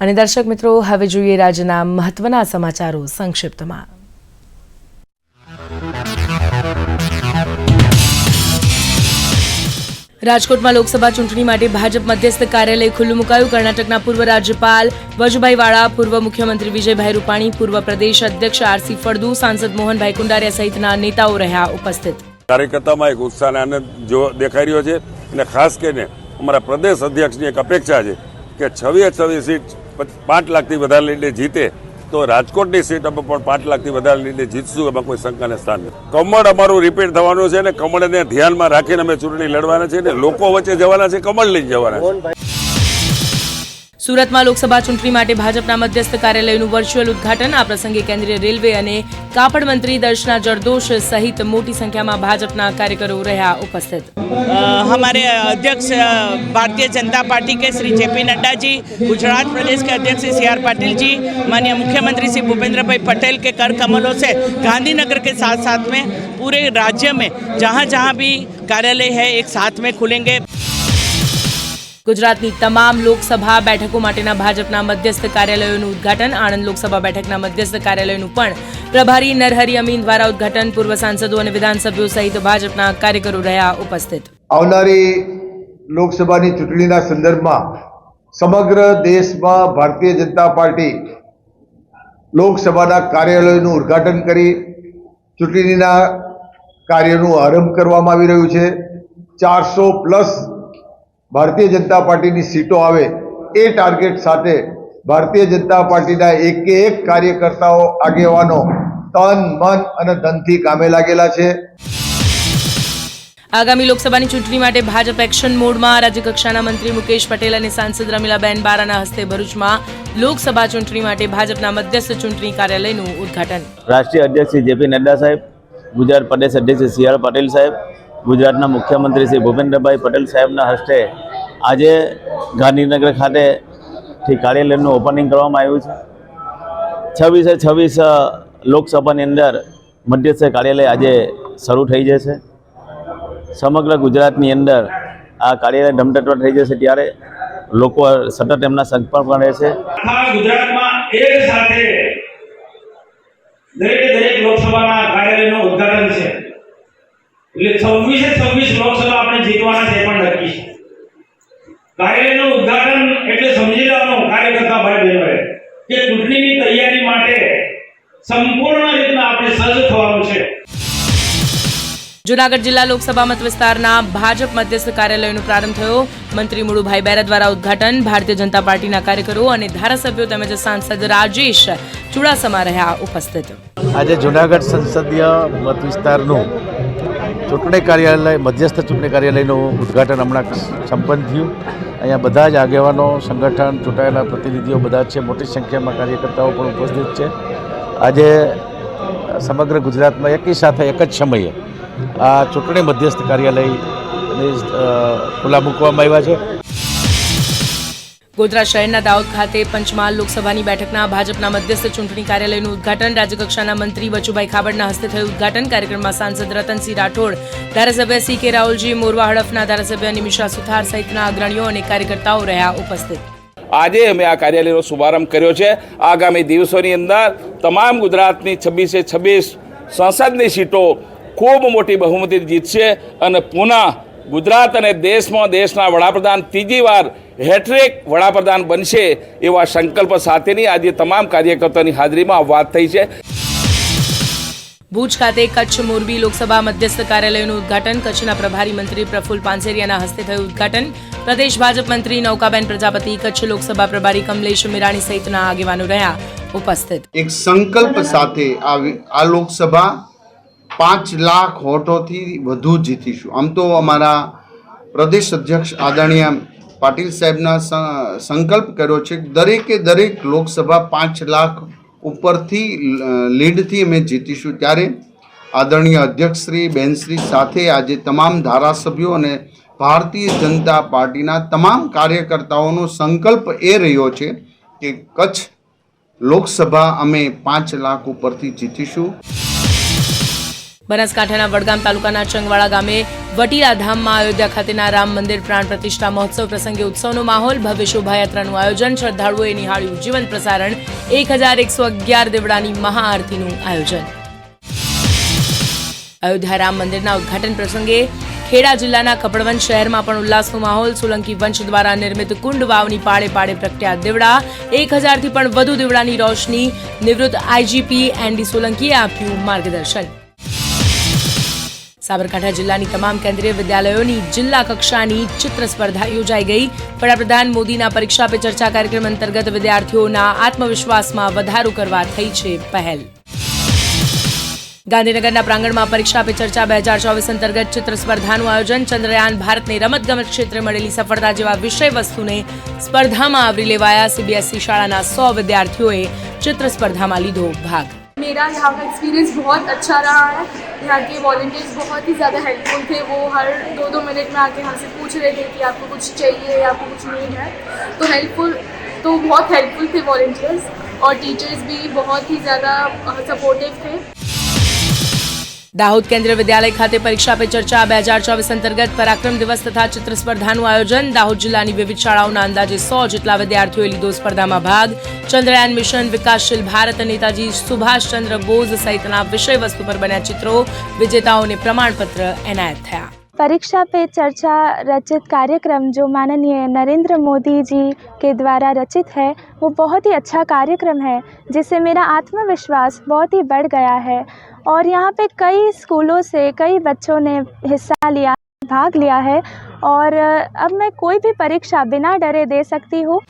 અને દર્શક મિત્રો, હવે જોઈએ રાજ્યના મહત્વના સમાચારો સંક્ષિપ્તમાં. રાજકોટમાં લોકસભા ચૂંટણી માટે ભાજપ મધ્યસ્થ કાર્યાલય ખુલ્લું મુકાયું. કર્ણાટકના પૂર્વ રાજ્યપાલ વજુભાઈ વાળા, પૂર્વ મુખ્યમંત્રી વિજયભાઈ રૂપાણી, પૂર્વ પ્રદેશ અધ્યક્ષ આરસી ફળદુ, સાંસદ મોહનભાઈ કુંડારિયા સહિતના નેતાઓ રહ્યા ઉપસ્થિત. કાર્યકર્તામાં એક ઉત્સાહ આનંદ દેખાઈ રહ્યો છે. અને ખાસ કરીને અમારા પ્રદેશ અધ્યક્ષની એક અપેક્ષા છે કે છવ્વીસ છવ્વીસ સીટ પચ- લાખથી વધારે લઈને જીતે, તો રાજકોટની સીટ અમે પણ પાંચ લાખથી વધારે લઈને જીતશું, એમાં કોઈ શંકાને સ્થાન નથી. કમળ અમારું રિપીટ થવાનું છે અને કમળને ધ્યાનમાં રાખીને અમે ચૂંટણી લડવાના છે અને લોકો વચ્ચે જવાના છે, કમળ લઈને જવાના છે. સુરતમાં લોકસભા ચૂંટણી માટે ભાજપના મધ્યસ્થ કાર્યાલયનું વર્ચ્યુઅલ ઉદ્ઘાટન આ પ્રસંગે કેન્દ્રીય રેલવે અને કાપડ મંત્રી દર્શના જરદોશ સહિત મોટી સંખ્યામાં ભાજપના કાર્યકરો રહ્યા ઉપસ્થિત अ, हमारे अध्यक्ष अ, भारतीय जनता पार्टी के श्री जेपी नड्डा जी गुजरात प्रदेश के अध्यक्ष श्री सी आर पाटिल जी माननीय मुख्यमंत्री श्री भूपेंद्र भाई पटेल के कर कमलों से गांधीनगर के साथ साथ में पूरे राज्य में जहाँ जहाँ भी कार्यालय है एक साथ में खुलेंगे ગુજરાતની તમામ લોકસભા બેઠકો માટેના ભાજપના મધ્યસ્થ કાર્યાલયોનું ઉદ્ઘાટન, આણંદ લોકસભા બેઠકના મધ્યસ્થ કાર્યાલયનું પણ પ્રભારી નરહરી અમીન દ્વારા ઉદઘાટન, પૂર્વ સાંસદો અને વિધાનસભ્યો સહિત ભાજપના કાર્યકરો રહ્યા ઉપસ્થિત. આવનારી લોકસભાની ચૂંટણીના સંદર્ભમાં સમગ્ર દેશમાં ભારતીય જનતા પાર્ટી લોકસભાના કાર્યાલયોનું ઉદ્ઘાટન કરી ચૂંટણીના કાર્યનું આરંભ કરવામાં આવી રહ્યું છે. ચારસો પ્લસ ભારતીય જનતા પાર્ટીની સીટો આવે એ ટાર્ગેટ સાથે ભારતીય જનતા પાર્ટીના એકે એક કાર્યકર્તાઓ આગેવાનો તન મન અને ધનથી કામે લાગેલા છે. આગામી લોકસભાની ચૂંટણી માટે ભાજપ એક્શન મોડમાં રાજ્યકક્ષાના મંત્રી મુકેશ પટેલ અને સાંસદ રમીલાબેન બારાના હસ્તે ભરૂચમાં લોકસભા ચૂંટણી માટે ભાજપના મધ્યસ્થ ચૂંટણી કાર્યાલયનું ઉદ્ઘાટન. રાષ્ટ્રીય અધ્યક્ષ શ્રી જેપી નડ્ડા સાહેબ ગુજરાત પ્રદેશ અધ્યક્ષ શ્રી સી આર પાટીલ સાહેબ ગુજરાતના મુખ્યમંત્રી શ્રી ભૂપેન્દ્રભાઈ પટેલ સાહેબના હસ્તે આજે ગાંધીનગર ખાતેથી કાર્યાલયનું ઓપનિંગ કરવામાં આવ્યું છે. છવ્વીસે છવ્વીસ લોકસભાની અંદર મધ્યસ્થ કાર્યાલય આજે શરૂ થઈ જશે. સમગ્ર ગુજરાતની અંદર આ કાર્યાલય ધમધટવા થઈ જશે ત્યારે લોકો સતત એમના સંપર્કમાં રહેશે. ગુજરાતમાં એક સાથે દરેક દરેક લોકસભાના કાર્યાલયનું ઉદ્ઘાટન એટલે છવ્વીસે છવ્વીસ લોકસભા આપણે જીતવાના છે પણ નક્કી છે. કાર્યાલયનું ઉદ્ઘાટન એટલે સમજી લેવાનું કાર્યકર્તા ભાઈ બહેનોએ કે ચૂંટણીની તૈયારી માટે સંપૂર્ણ રીતના આપણે સજ્જ થવાનું છે. જુનાગઢ જિલ્લા લોકસભા મત વિસ્તારના ભાજપ મધ્યસ્થ કાર્યાલયનો પ્રારંભ થયો. મંત્રી મુળુભાઈ બેરા દ્વારા ઉદ્ઘાટન ભારતીય જનતા પાર્ટીના કાર્યકરો અને ધારાસભ્યો તેમજ સાંસદ રાજેશ ચુડાસમા રહ્યા ઉપસ્થિત. આજે જુનાગઢ સંસદીય મત વિસ્તારનું ચૂંટણી કાર્યાલય, મધ્યસ્થ ચૂંટણી કાર્યાલયનું ઉદ્ઘાટન હમણાં સંપન્ન થયું. અહીંયા બધા જ આગેવાનો, સંગઠન, ચૂંટાયેલા પ્રતિનિધિઓ બધા છે. મોટી સંખ્યામાં કાર્યકર્તાઓ પણ ઉપસ્થિત છે. આજે સમગ્ર ગુજરાતમાં એકી સાથે એક જ સમયે આ ચૂંટણી મધ્યસ્થ કાર્યાલયની ખુલ્લા મૂકવામાં આવ્યા છે. ગોધરા શહેરના દાહોદ ખાતે પંચમહાલ લોકસભાની બેઠકના ભાજપના મધ્યસ્થ ચૂંટણી કાર્યાલયનું ઉદ્ઘાટન. રાજ્યકક્ષાના મંત્રી બચુભાઈ ખાબડના હસ્તે થયું ઉદઘાટન. કાર્યક્રમમાં સાંસદ રતનસિંહ રાઠોડ, ધારાસભ્ય સી કે રાહુલજી, મોરવા હડફના ધારાસભ્ય નિમિષા સુથાર સહિતના અગ્રણીઓ અને કાર્યકર્તાઓ રહ્યા ઉપસ્થિત. આજે અમે આ કાર્યાલયનો શુભારંભ કર્યો છે. આગામી દિવસોની અંદર તમામ ગુજરાતની છવ્વીસે છવ્વીસ સંસદની સીટો ખૂબ મોટી બહુમતી જીતશે અને પુનઃ ગુજરાત અને દેશમાં દેશના વડાપ્રધાન ત્રીજી વાર હેટ્રિક વડાપ્રધાન બનશે એવા સંકલ્પ સાથેની આજે તમામ કાર્યકર્તાની હાજરીમાં વાત થઈ છે. ભુજ ખાતે કચ્છ મોરબી લોકસભા મધ્યસ્થ કાર્યાલયનું ઉદ્ઘાટન કચ્છના પ્રભારી મંત્રી પ્રફુલ પાનસેરિયાના હસ્તે થયું ઉદઘાટન. પ્રદેશ ભાજપ મંત્રી નૌકાબેન પ્રજાપતિ કચ્છ લોકસભા પ્રભારી કમલેશ મીરાણી સહિતના આગેવાનો રહ્યા ઉપસ્થિત. એક સંકલ્પ સાથે આ લોકસભા પાંચ લાખ વોટોથી વધુ જીતીશું. આમ તો અમારા પ્રદેશ અધ્યક્ષ આદરણીય પાટીલ સાહેબના સંકલ્પ કર્યો છે દરેકે દરેક લોકસભા પાંચ લાખ ઉપરથી લીડથી અમે જીતીશું. ત્યારે આદરણીય અધ્યક્ષશ્રી, બેનશ્રી સાથે આજે તમામ ધારાસભ્યો અને ભારતીય જનતા પાર્ટીના તમામ કાર્યકર્તાઓનો સંકલ્પ એ રહ્યો છે કે કચ્છ લોકસભા અમે પાંચ લાખ ઉપરથી જીતીશું. બનાસકાંઠાના વડગામ તાલુકાના ચંગવાડા ગામે વટીલા ધામમાં અયોધ્યા ખાતેના રામ મંદિર પ્રાણ પ્રતિષ્ઠા મહોત્સવ પ્રસંગે ઉત્સવનો માહોલ ભવ્ય શોભાયાત્રાનું આયોજન, શ્રદ્ધાળુઓએ નિહાળ્યું જીવન પ્રસારણ, એક હજાર એકસો અગિયાર દેવડાની મહાઆરતીનું આયોજન. અયોધ્યા રામ મંદિરના ઉદ્ઘાટન પ્રસંગે ખેડા જિલ્લાના કપડવંજ શહેરમાં પણ ઉલ્લાસનો માહોલ, સોલંકી વંશ દ્વારા નિર્મિત કુંડ વાવની પાળે પાળે પ્રખ્યાત દેવડા. એક હજારથી પણ વધુ દેવડાની રોશની નિવૃત્ત આઈજીપી એનડી સોલંકીએ આપ્યું માર્ગદર્શન. સાબરકાંઠા જિલ્લાની તમામ કેન્દ્રીય વિદ્યાલયોની જિલ્લા કક્ષાની ચિત્ર સ્પર્ધા યોજાઈ ગઈ. વડાપ્રધાન મોદીના પરીક્ષા પે ચર્ચા કાર્યક્રમ અંતર્ગત વિદ્યાર્થીઓના આત્મવિશ્વાસમાં વધારો કરવા થઈ છે પહેલ. ગાંધીનગરના પ્રાંગણમાં પરીક્ષા પે ચર્ચા બે હજાર ચોવીસ અંતર્ગત ચિત્ર સ્પર્ધાનું આયોજન ચંદ્રયાન ભારતને રમતગમત ક્ષેત્રે મળેલી સફળતા જેવા વિષય વસ્તુને સ્પર્ધામાં આવરી લેવાયા. સીબીએસઈ શાળાના સો વિદ્યાર્થીઓએ ચિત્ર સ્પર્ધામાં લીધો ભાગ. मेरा यहाँ का एक्सपीरियंस बहुत अच्छा रहा है। यहाँ के वॉल्टियर्स बहुत ही ज़्यादा हेल्पफुल थे। वो हर दो दो मिनट में आके यहाँ से पूछ रहे थे कि आपको कुछ चाहिए या आपको कुछ नहीं है। तो हेल्पफुल तो बहुत हेल्पफुल थे वॉल्टियर्स और टीचर्स भी बहुत ही ज़्यादा सपोर्टिव थे। દાહોદ કેન્દ્રીય વિદ્યાલય ખાતે પરીક્ષા પે ચર્ચા બે હજાર ચોવીસ અંતર્ગત પરાક્રમ દિવસ તથા ચિત્ર સ્પર્ધાનું આયોજન દાહોદ જિલ્લાની વિવિધ શાળાઓના અંદાજે સો જેટલા વિદ્યાર્થીઓએ લીધો સ્પર્ધામાં ભાગ ચંદ્રયાન મિશન વિકાસશીલ ભારત નેતાજી સુભાષચંદ્ર બોઝ સહિતના વિષય વસ્તુ પર બન્યા ચિત્રો વિજેતાઓને પ્રમાણપત્ર એનાયત થયા परीक्षा पे चर्चा रचित कार्यक्रम जो माननीय नरेंद्र मोदी जी के द्वारा रचित है वो बहुत ही अच्छा कार्यक्रम है जिससे मेरा आत्मविश्वास बहुत ही बढ़ गया है और यहाँ पे कई स्कूलों से, कई बच्चों ने हिस्सा लिया, भाग लिया है और अब मैं कोई भी परीक्षा बिना डरे दे सकती हूँ।